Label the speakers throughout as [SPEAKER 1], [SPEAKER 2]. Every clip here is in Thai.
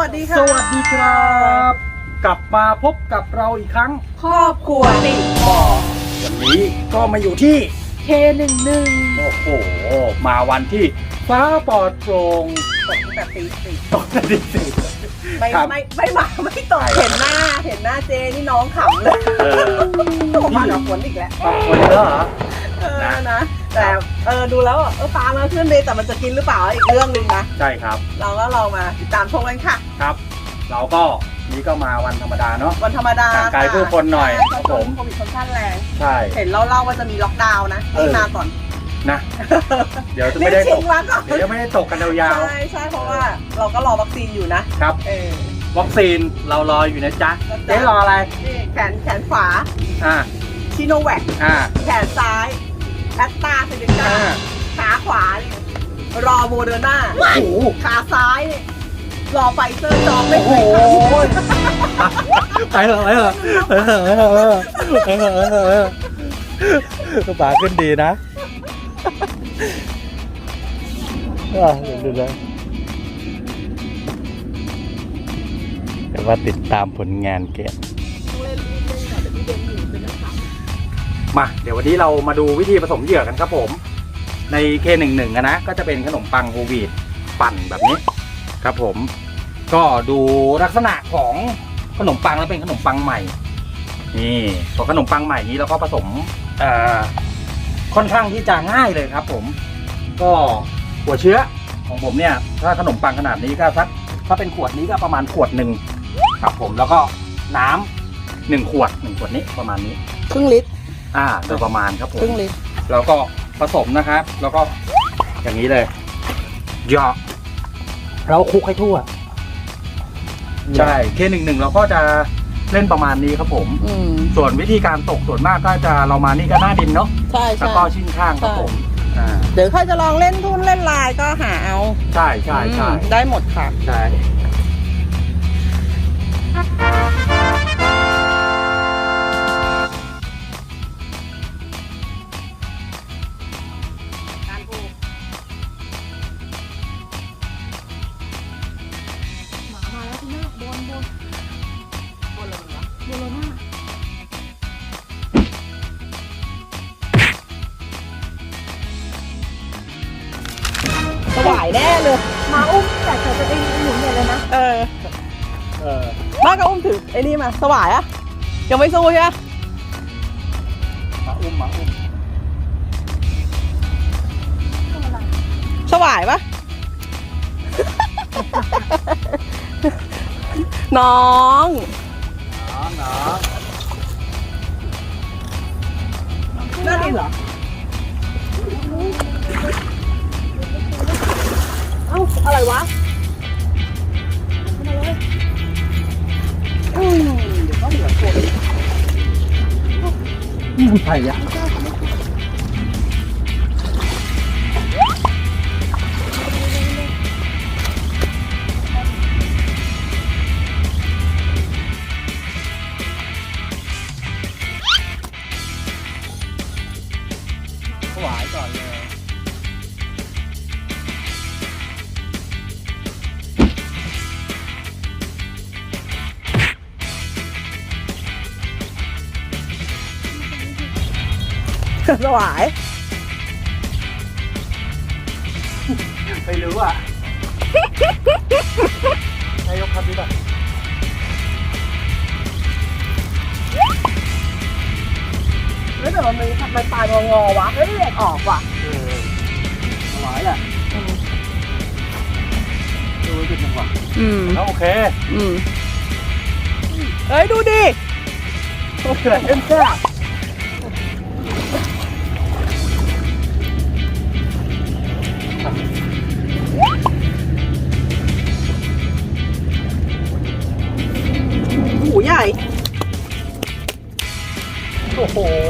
[SPEAKER 1] วัสดีค่ะ
[SPEAKER 2] สวัสดีครับ กลับมาพบกับเราอีกครั้ง
[SPEAKER 1] ครอบครัวติด
[SPEAKER 2] ก็วันนี้ก็มาอยู่ที่
[SPEAKER 1] เคหนึ่งหนึ่ง
[SPEAKER 2] โอ้โห มาวันที่ฟ้าปลอดโปร่ง
[SPEAKER 1] ตกตั้งแต่ตีสี่
[SPEAKER 2] ตกนาทีสี่
[SPEAKER 1] ไม่
[SPEAKER 2] ครับ
[SPEAKER 1] ไม่ไม่มาไม่ตกเห็นหน้า เห็นหน้าเจนี่น้องขำเลย
[SPEAKER 2] เออ
[SPEAKER 1] ผมมากับฝนอีกแล้ว
[SPEAKER 2] บางคนแล้วเหรอ
[SPEAKER 1] ดูแล้วเออฟ้ามาขึ้นเลยแต่มันจะกินหรือเปล่าอีกเรื่องหนึ่งนะ
[SPEAKER 2] ใช่ครับ
[SPEAKER 1] เราก็ลองมาติดตามชมกันค่ะ
[SPEAKER 2] ครับ เราก็นี่ก็มาวันธรรมดาเนาะ
[SPEAKER 1] วันธรรมดา
[SPEAKER 2] ห่างไกลผู้คนหน่อย
[SPEAKER 1] ใช่
[SPEAKER 2] ครับผม
[SPEAKER 1] โควิดค่อนข้างแรง
[SPEAKER 2] ใช่
[SPEAKER 1] เห็นเล่าๆว่าจะมีล็อกดาวน์นะ
[SPEAKER 2] เออ
[SPEAKER 1] นี่มาก่อน
[SPEAKER 2] นะ เดี๋ยวจะ
[SPEAKER 1] รี
[SPEAKER 2] ไม่
[SPEAKER 1] บ
[SPEAKER 2] ได้ต
[SPEAKER 1] ชิ
[SPEAKER 2] ก
[SPEAKER 1] งมาก่อน
[SPEAKER 2] เดี๋ยวจะไม่ได้ตกกันยาว
[SPEAKER 1] ใช่ใช่เพราะว่าเราก็รอวัคซีนอยู่นะ
[SPEAKER 2] ๆครับ
[SPEAKER 1] เออ
[SPEAKER 2] วัคซีนเรารออยู่นะจ๊ะ
[SPEAKER 1] นะจ๊ะ
[SPEAKER 2] เจ๊รออะไร
[SPEAKER 1] นี่แขนแขนขวา
[SPEAKER 2] อ่า
[SPEAKER 1] ชิโนแวค
[SPEAKER 2] อ่า
[SPEAKER 1] แขนซ้ายแอตตาเซเนกา
[SPEAKER 2] อ่า
[SPEAKER 1] ขาขวานี่รอโมเดอร์นา
[SPEAKER 2] โอ้โห
[SPEAKER 1] ขาซ้ายนี่รอไฟเซอร์จองไม่
[SPEAKER 2] โอ้
[SPEAKER 1] เค
[SPEAKER 2] โห
[SPEAKER 1] ยท
[SPEAKER 2] ไปเถอะไปเถอะไปเถอะไปเถอะไปเถอะไปเถอะไปเถอะป๋าขึ้นดีนะอะเดี๋ยวดูนะเดี๋ยวว่าติดตามผลงานเกะำ
[SPEAKER 1] เล่นเล่นก่อนแต่พี่เบนอยู่เป็นนักข่าว
[SPEAKER 2] มา เดี๋ยววันนี้เรามาดูวิธีผสมเหยื่อกันครับผม ใน K11 อะนะก็จะเป็นขนมปังโฮลวีตปั่นแบบนี้ครับผมก็ดูลักษณะของขนมปังแล้วเป็นขนมปังใหม่ นี่พอขนมปังใหม่นี้เราก็ผสมเอ่อค่อนข้างที่จะง่ายเลยครับ ผม ก็หัวเชื้อของผมเนี่ย ถ้าขนมปังขนาดนี้ก็สักถ้าเป็นขวดนี้ก็ประมาณขวดหนึ่งครับผมแล้วก็น้ำหนึ่งขวดหนึ่งขวดนี้ประมาณนี้
[SPEAKER 1] ครึ่งลิตร
[SPEAKER 2] อ่าโดยประมาณครับผ
[SPEAKER 1] ครึ่
[SPEAKER 2] ม
[SPEAKER 1] งลิตร
[SPEAKER 2] แล้วก็ ผสมนะครับ แล้วก็อย่างนี้เลยเหยาะเราคลุกให้ทั่ว ใช่เคหนึ่งหนึ่งเราก็จะเล่นประมาณนี้ครับผม
[SPEAKER 1] อืม
[SPEAKER 2] ส่วนวิธีการตกส่วนมากก็จะเรามานี่ก็หน้าดินเนาะ
[SPEAKER 1] ใช่
[SPEAKER 2] แล้ว
[SPEAKER 1] ใช่
[SPEAKER 2] ก็ชิ้นข้างครับผมอ่า
[SPEAKER 1] เดี๋ยวใครจะลองเล่นทุ่นเล่นลายก็หาเอา
[SPEAKER 2] ใช่ใช่ใช่
[SPEAKER 1] อืมได้หมดค่ะ
[SPEAKER 2] ใช่
[SPEAKER 1] เธ
[SPEAKER 3] อจะไปหนุนใหญ่เลยนะ
[SPEAKER 1] เออ
[SPEAKER 2] เออ
[SPEAKER 1] บ้านก็อุ้มถือไอ้นี่มาสวายอะยังไม่สู้ใช่ไหม
[SPEAKER 2] มาอุ้มมาอุ้ม
[SPEAKER 1] สวายปะ น้อง
[SPEAKER 2] น้องน้อง
[SPEAKER 1] น่าดีเหรอเอ้าอะไรวะ อืมเดี๋ สวาย
[SPEAKER 2] ไม่รู้อะนายกครับดีป่ะ
[SPEAKER 1] แล้วแต่มันมีมันปลายงองอวะไม่ได้เด็กออกว่ะ
[SPEAKER 2] เออถวายแหละดูไว้เป็นจังหวะ
[SPEAKER 1] อืม
[SPEAKER 2] แล้วโอเค
[SPEAKER 1] อืม เฮ้ย ดูดิ
[SPEAKER 2] โอเคเอ็มแซ่บ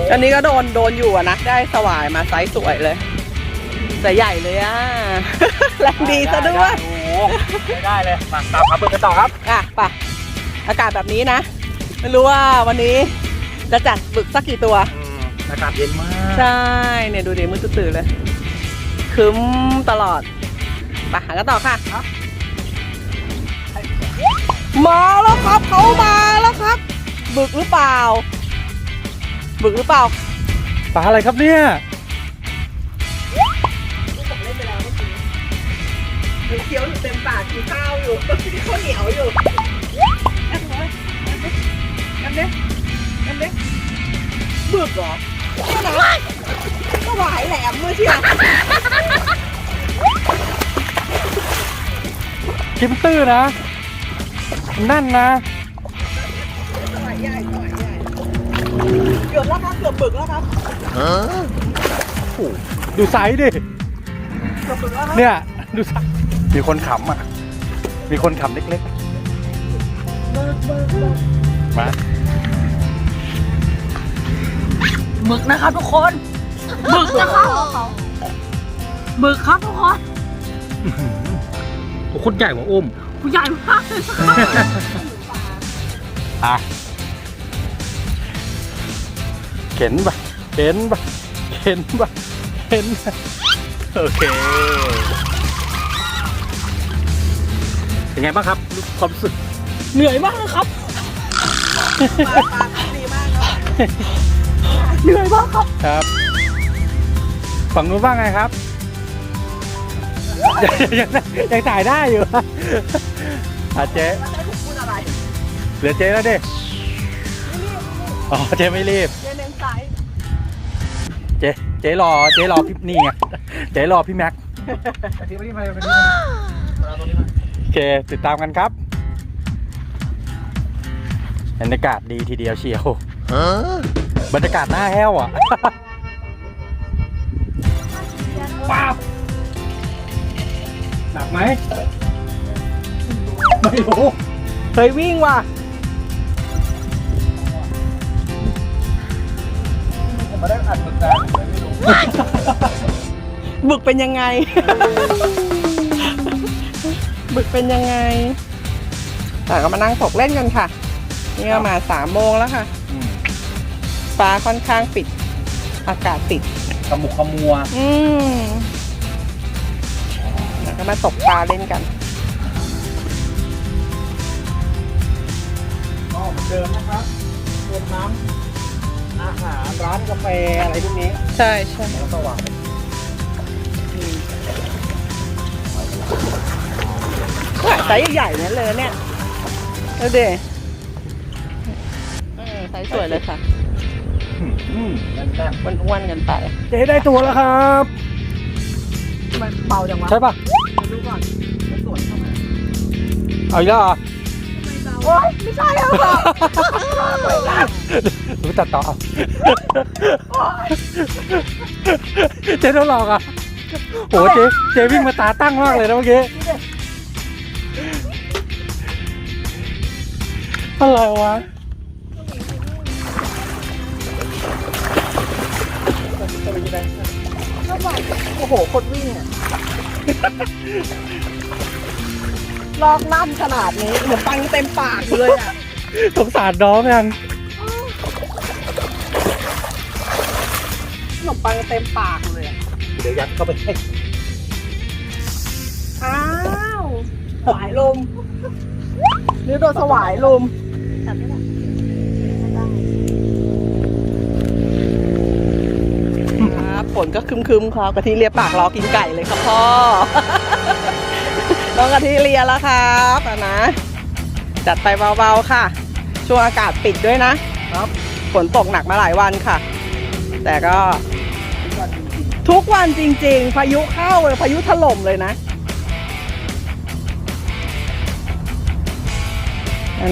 [SPEAKER 2] อ้โห
[SPEAKER 1] อันนี้ก็โดนโดนอยู่อะนะ ได้สวายมาไซส์สวยเลยใส่ใหญ่เลยอะ แรงดีซะด้วย
[SPEAKER 2] โอ้โหไม่ได้เลยมาตามครับเปิดกันต่อครับ
[SPEAKER 1] อะไป่ะอากาศแบบนี้นะ ไม่รู้ว่าวันนี้จะจัดบึกสักกี่ตัว
[SPEAKER 2] อืมอากาศเย็นมาก
[SPEAKER 1] ใช่ เนี่ยดูดิมือตื่นๆเลยคึ้มตลอดไปหากันต่อค่ะมาแล้วครับเขามาแล้วครับ บึกหรือเปล่า บึกหรือเปล่า
[SPEAKER 2] ปลาอะไรครับเนี่ย
[SPEAKER 1] มันเคี้ยวอยู่เต็มปากกินข้าวอยู่ข้าวเหนียวอยู่แอบเลยแอบเนี้ยแอบเนี้ยบึกเหรอเนี่ยนะก็หวายแหลมมือเชียว
[SPEAKER 2] กิมตื้อนะ นั่นนะ
[SPEAKER 1] กือบแล้วครับ เกือบบึกแล้วครับ
[SPEAKER 2] โอ้โหดูไซส์ดิ
[SPEAKER 1] เกือบบึกแล้วครับ
[SPEAKER 2] เนี่ย ดูไซส์มีคนขำอะ มีคนขำเล็กๆมา
[SPEAKER 3] บึกนะครับทุกคนบึกนะครับบึกครับทุกคน
[SPEAKER 2] โอ้คนใหญ่กว่าอุ้ม
[SPEAKER 3] ผู้ใหญ่มากเลยครับ
[SPEAKER 2] อะ เข็นไปเข็นไปเข็นไปเข็นไปโอเคเป็นไงบ้างครับความรู้สึก
[SPEAKER 3] เหนื่อยมากเลยครับ
[SPEAKER 1] ปลาปลาดีมากครับ
[SPEAKER 3] เหนื่อยมากครับ
[SPEAKER 2] ครับฝั่งนู้นว่าไงครับ ยังยังยังถ่ายได้อยู่อะเจ๊
[SPEAKER 1] แล้วจะให้ผมพูดอะไร
[SPEAKER 2] เหลือเจ๊แล้วดิอ๋อเจ๊ไม่รีบ
[SPEAKER 1] เจ๊เจ๊
[SPEAKER 2] รอเจ๊รอพี่นี่ไงเจ๊รอพี่แม็กโอเคติดตามกันครับบรรยากาศดีทีเดียวเชียวบรรยากาศหน้าแห้วอะป้าบหนักไหมไม่รู้
[SPEAKER 1] เคยวิ่งว่ะ
[SPEAKER 2] ผมมาได้อัดมึกดาไม่รู้
[SPEAKER 1] บึกเป็นยังไง บึกเป็นยังไงแต่ก็มานั่งตกเล่นกันค่ะ นี่ก็มาสามโมงแล้วค่ะฟ้าค่อนข้างปิด อากาศปิด
[SPEAKER 2] ขมุกขมัว
[SPEAKER 1] อืมแล้วก็มาตกปลาเล่นกัน
[SPEAKER 2] ก็เหมือนเดิมนะครับรวมน้ำ อาหารร้านกาแฟอะไรพวกนี้
[SPEAKER 1] ใช่ใช่
[SPEAKER 2] แล้วสว่าง
[SPEAKER 1] ว่าไซส์ใหญ่ๆนั่นเลยเนี่ยดูดิเออไซส์สวยเลยค่ะ
[SPEAKER 2] อืมแน่น
[SPEAKER 1] อ้วนๆกันไป
[SPEAKER 2] ๆเจ๊ได้ตัวแล้วครับ
[SPEAKER 1] มันเบาจังวะ
[SPEAKER 2] ใช่ปะ
[SPEAKER 1] ดูก่อนจะสวยเข้ามา
[SPEAKER 2] เอาอีกแล้วเหรอ
[SPEAKER 1] โอ๊ยไม่ใช่แล้วค่ะ
[SPEAKER 2] รู้ตัดต่อเอาเจ๊ต้องลองอะโอ้เจ๊เจ๊วิ่งมาตาตั้งมากเลยนะเมื่อกี้อะไรวะ
[SPEAKER 1] โอ้โหคนวิ่งอะลอกล่ำขนาดนี้เหมือนปังเต็มปากอยู่เลยอะ
[SPEAKER 2] สงสารน้องยัง
[SPEAKER 1] นมปังเต็มปากเลยอะ
[SPEAKER 2] เดี๋ยวยัดเข้าไปให้
[SPEAKER 1] อ้าวสวายลมนี่โดนสวายลม
[SPEAKER 3] จับได้ปะ
[SPEAKER 1] ครับฝนก็ครึมๆครับกะทิเลียปากรอกินไก่เลยครับพ่อ น้องกะทิเลียแล้วครับอะนะ จัดไปเบาๆค่ะ ช่วงอากาศปิดด้วยนะ ครับ ฝนตกหนักมาหลายวันค่ะ แต่ก็ ทุกวันจริง ๆ พายุเข้าเลยพายุถล่มเลยนะ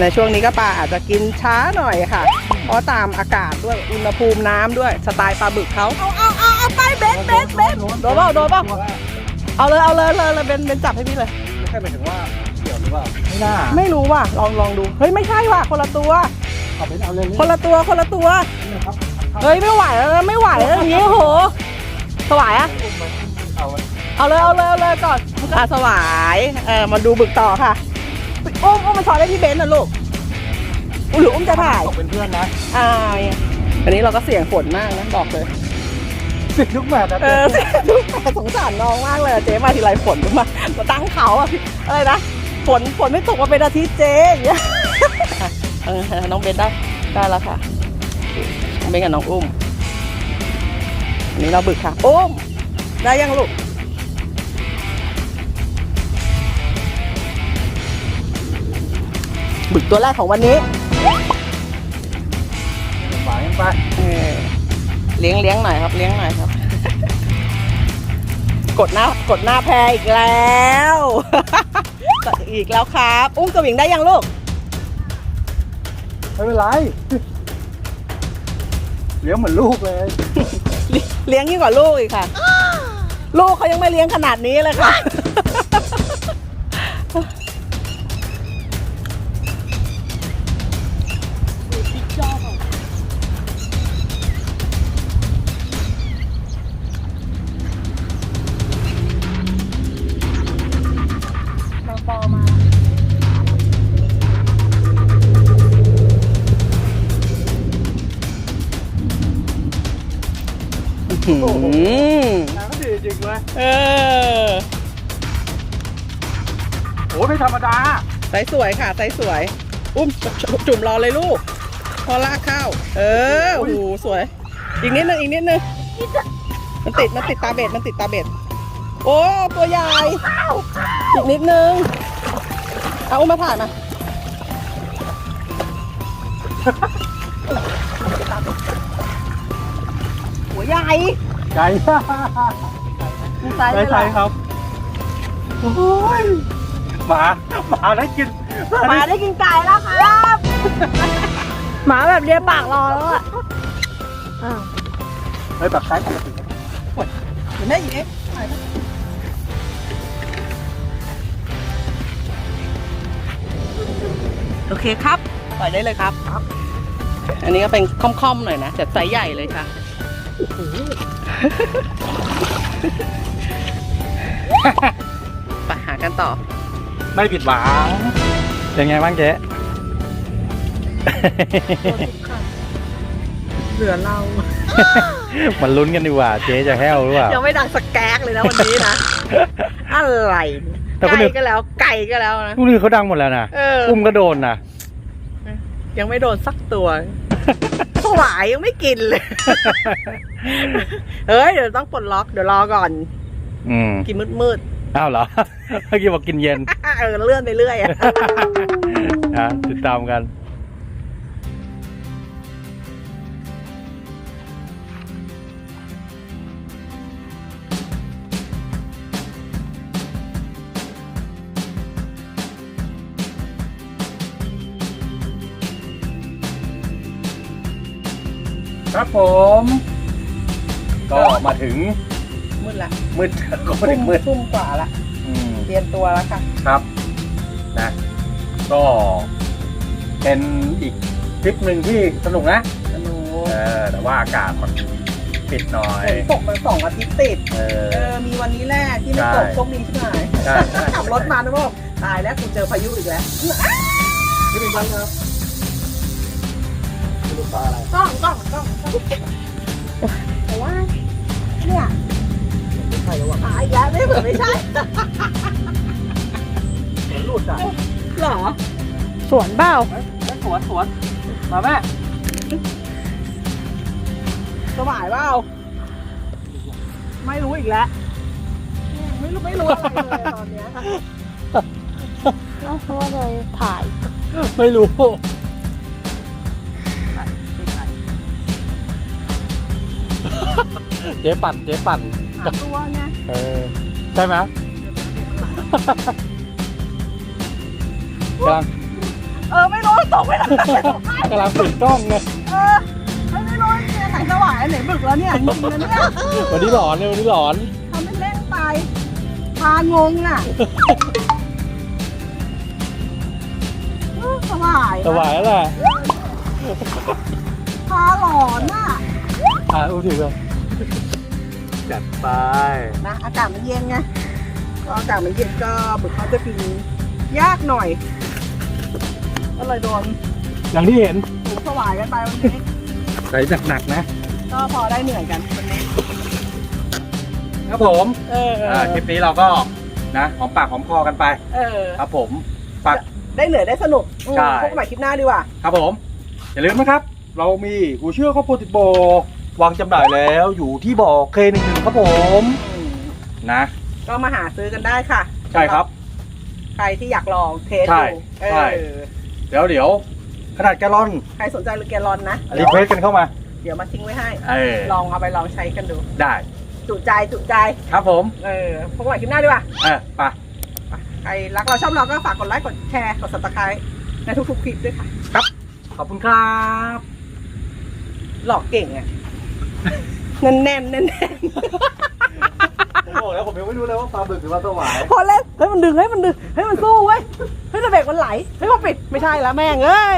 [SPEAKER 1] ในช่วงนี้ก็ปลาอาจจะกินช้าหน่อยค่ะ เพราะตามอากาศด้วยอุณหภูมิน้ำด้วยสไตล์ปลาบึกเขาเอาเอาเอาเอาไปเบนเบนเบนโดนเปล่าโดนเปล่าเอาเลยเอาเลยเลยเลยเบนเบนจับให้พี่เลย
[SPEAKER 2] ไม่ใช่หมายถึงว่าเกี่ยวหรือเปล่าไม่น่า
[SPEAKER 1] ไม่รู้ว่ะลองลองดูเฮ้ยไม่ใช่ว่ะคนละตัว
[SPEAKER 2] เอาไปเอาเลย
[SPEAKER 1] คนละตัวคนละตัวเฮ้ยไม่ไหวแล้วไม่ไหวแล้วอย่างงี้โอ้โห สวายอะ
[SPEAKER 2] เอา
[SPEAKER 1] เอาเลยเอาเลยเอาเลยก่อนอะสวายเออมาดูบึกต่อค่ะอุ้มอุ้มมาช้อนได้ที่เบนซ์นะลูกอุ้ยหรืออุ้มจะถ่าย
[SPEAKER 2] ตกเป็นเพื่อนนะ
[SPEAKER 1] อ่าอันนี้เราก็เสี่ยงฝนมากนะบอกเลย
[SPEAKER 2] สิทุกแมตช์นะ
[SPEAKER 1] เออสงสารน้องมากเลยอะเจ๊มาทีไรฝนมามาตั้งเขาอะพี่อะไรนะฝนฝนไม่ตกมาเป็นอาทิตย์เจ๊อย่างเงี้ยเออน้องเบนได้ได้แล้วค่ะน้องเบนกับน้องอุ้ม อันนี้เราบึกค่ะอุ้มได้ยังลูกบึกตัวแรกของวันนี้
[SPEAKER 2] หวานกันไป
[SPEAKER 1] เออเลี้ยงเลี้ยงหน่อยครับ เลี้ยงหน่อยครับ กดหน้ากดหน้าแพรอีกแล้ว อีกแล้วครับ อุ้มสวิงได้ยังลูก
[SPEAKER 2] ไม่เป็นไร เลี้ยงเหมือนลูกเลย
[SPEAKER 1] เลี้ยงยิ่งกว่าลูกอีกค่ะ ลูกเขายังไม่เลี้ยงขนาดนี้เลยค่ะ
[SPEAKER 2] ธรรมดา
[SPEAKER 1] ไซส์สวยค่ะไซส์สวย อุ้มจจุ่มรอเลยลูก พอลากเข้า เออโอ้โหสวย อีกนิดนึงอีกนิดนึงมันติดมันติดตาเบ็ดมันติดตาเบ็ด โอ้ตัวใหญ่อีกนิดนึงเอาอุ้มมาถ่ายมาหัวใหญ่
[SPEAKER 2] ไก่
[SPEAKER 1] มีไซส์
[SPEAKER 2] ไม่
[SPEAKER 1] ด้วย
[SPEAKER 2] ใช่
[SPEAKER 1] เหรอ
[SPEAKER 2] ครับโอ้ย หมาหมาได้กิน
[SPEAKER 1] หมาได้กินไก่แล้วครับ
[SPEAKER 3] หมาแบบเลียปากรอแล้วอะอ้าว
[SPEAKER 2] เฮ้ยแบบไซส์ปกติ
[SPEAKER 1] เห็นไหมอีกถ่ายมาโอเคครับปล่อยได้เลยครับ อันนี้ก็เป็นค่อมๆหน่อยนะแต่ไซส์ใหญ่เลยค่ะไปหากันต่อ
[SPEAKER 2] ไม่ผิดหวังเป็นไงบ้างเจ๊
[SPEAKER 1] เหลือเรา
[SPEAKER 2] มันลุ้นกันดีกว่า เจ๊จะแห้วหรือเปล่า
[SPEAKER 1] ยังไม่ดังสแกกเลยนะวันนี้นะ อะไรเนี่ย
[SPEAKER 2] แต่คน
[SPEAKER 1] ไก่
[SPEAKER 2] อื่น
[SPEAKER 1] ก็แล้วไก่ก็แล้วนะ
[SPEAKER 2] พวกนี้เขาดังหมดแล้วนะ
[SPEAKER 1] เออ
[SPEAKER 2] อุ้มก็โดนนะ
[SPEAKER 1] ยังไม่โดนสักตัวสวายยังไม่กินเลย เฮ้ย เดี๋ยวต้องปลดล็อก เดี๋ยวรอก่อน
[SPEAKER 2] อืม
[SPEAKER 1] กินมืด
[SPEAKER 2] อ้าวเหรอ เมื่อกี้บอกกินเย็น
[SPEAKER 1] ๆเออเลื่อนไปเรื่อยอะ
[SPEAKER 2] อะติดตามกัน ครับผม ก็มาถึง
[SPEAKER 1] มื ดละ
[SPEAKER 2] มืดก็ไม่ได้มืด
[SPEAKER 1] ทุ่มกว่าละ
[SPEAKER 2] อืม
[SPEAKER 1] เตรียมตัวแล้วค่ะ
[SPEAKER 2] ครับนะก็เป็นอีกทริปหนึ่งที่สนุกนะ
[SPEAKER 1] สนุ
[SPEAKER 2] เอกอแต่ว่าอากาศมันปิดหน่อย
[SPEAKER 1] ฝนตกมาสองอาทิตย์ติด
[SPEAKER 2] เอ
[SPEAKER 1] เอ
[SPEAKER 2] อ
[SPEAKER 1] อ มีวันนี้แหละที่ไม่ตก
[SPEAKER 2] ใช่
[SPEAKER 1] โชคดีใช่ไหม
[SPEAKER 2] ใช่ใช่
[SPEAKER 1] ขับรถมานะบอกตายแล้วกูเจอพายุอีกแล้ว
[SPEAKER 2] นี่เป็นบ้านครับดูปลาอะไร
[SPEAKER 1] กล้องกล้องกล้องกล้องแต่ว่าเนี่ย
[SPEAKER 2] ใช่แล้ววะ
[SPEAKER 1] ตายอีกแล้วไม่เหมือนไม่ใช่
[SPEAKER 2] เหมือนหลุดอะ
[SPEAKER 1] หรอ
[SPEAKER 3] สวนเปล่า
[SPEAKER 2] แม่สวนสวนมาแม่
[SPEAKER 1] สมายเปล่าไม่รู้อีกแล้วไม่รู้ไม่รู้อะไรเลยตอนเนี้ย
[SPEAKER 3] เพราะว่าเลยถ่าย
[SPEAKER 2] ไม่รู้เจ๊ปั่นเจ๊ปั่น
[SPEAKER 1] หาตัวไง
[SPEAKER 2] เออใช่ไหมกำลัง
[SPEAKER 1] เออไม่รู้ตกไม่ได้
[SPEAKER 2] กำลังปิดกล้องไง
[SPEAKER 1] เออไม่ไม่รู้เนี่ยไหนสวายอันไหนบึกแล้วเนี่ยจริงๆนะเนี่ย
[SPEAKER 2] วันนี้หลอนเลยวันนี้หลอน
[SPEAKER 1] ทำไม่เล่นไปพางงอะเออสวาย
[SPEAKER 2] สบายแล้วแหละ
[SPEAKER 1] พาหลอนอะ
[SPEAKER 2] อะอุ้มถือก่อน จัดไป
[SPEAKER 1] นะอากาศมันเย็นไงก็อากาศมันเย็นก็บึกเขาจะกินยากหน่อยก็เลยโดน
[SPEAKER 2] อย่างที่เห็น
[SPEAKER 1] ถูกสวายกันไปวันนี้
[SPEAKER 2] ใส่หนักๆนะ
[SPEAKER 1] ก็พอได้เหนื่อยกันวันนี้
[SPEAKER 2] ครับผม
[SPEAKER 1] เออ
[SPEAKER 2] อ่าคลิปนี้เราก็นะหอมปากหอมคอกันไป
[SPEAKER 1] เออ
[SPEAKER 2] ครับผมฝาก
[SPEAKER 1] ได้เหนื่อยได้สนุกอืม
[SPEAKER 2] ใช่
[SPEAKER 1] พบกันใหม่คลิปหน้าดีกว่า
[SPEAKER 2] ครับผม อย่าลืมนะครับ เรามีกูเชื่อข้าวโพดติดโบ วางจำหน่ายแล้วอยู่ที่บ่อเคหนึ่งหนึ่งครับผมนะ
[SPEAKER 1] ก็มาหาซื้อกันได้ค่ะ
[SPEAKER 2] ใช่ครับ
[SPEAKER 1] ใครที่อยากลองเทส
[SPEAKER 2] ใช่
[SPEAKER 1] ดูเอ
[SPEAKER 2] ใช่
[SPEAKER 1] อ
[SPEAKER 2] เดี๋ยวเดี๋ยวขนาดแกลลอน
[SPEAKER 1] ใครสนใจหรือแกลลอนนะ
[SPEAKER 2] รีเควสกันเข้ามา
[SPEAKER 1] เดี๋ยวมาทิ้งไว้ให้
[SPEAKER 2] เออ
[SPEAKER 1] ลองเอาไปลองใช้กันดู
[SPEAKER 2] ได้
[SPEAKER 1] จุใจจุใจ
[SPEAKER 2] ครับผม
[SPEAKER 1] เออพบกันใหม่คลิปหน้าดีกว่า
[SPEAKER 2] เออไป
[SPEAKER 1] ใครรักเราชอบเราก็ฝากกดไลค์กดแชร์ กด subscribe ในทุกๆคลิปด้วยค่ะ
[SPEAKER 2] ขอบคุณครับ
[SPEAKER 1] หลอกเก่งอะ แน่นแน่นแน่นแน่น
[SPEAKER 2] ผมบอกแล้วผมยังไม่รู้เลยว่าปลาบึกหรือปลาสวาย
[SPEAKER 1] พอเล่นเฮ้ยมันดึงเฮ้ยมันดึงเฮ้ยมันสู้เว้ยเฮ้ยแต่เบรกมันไหลเฮ้ยพอปิดไม่ใช่แล้วแม่งเอ้ย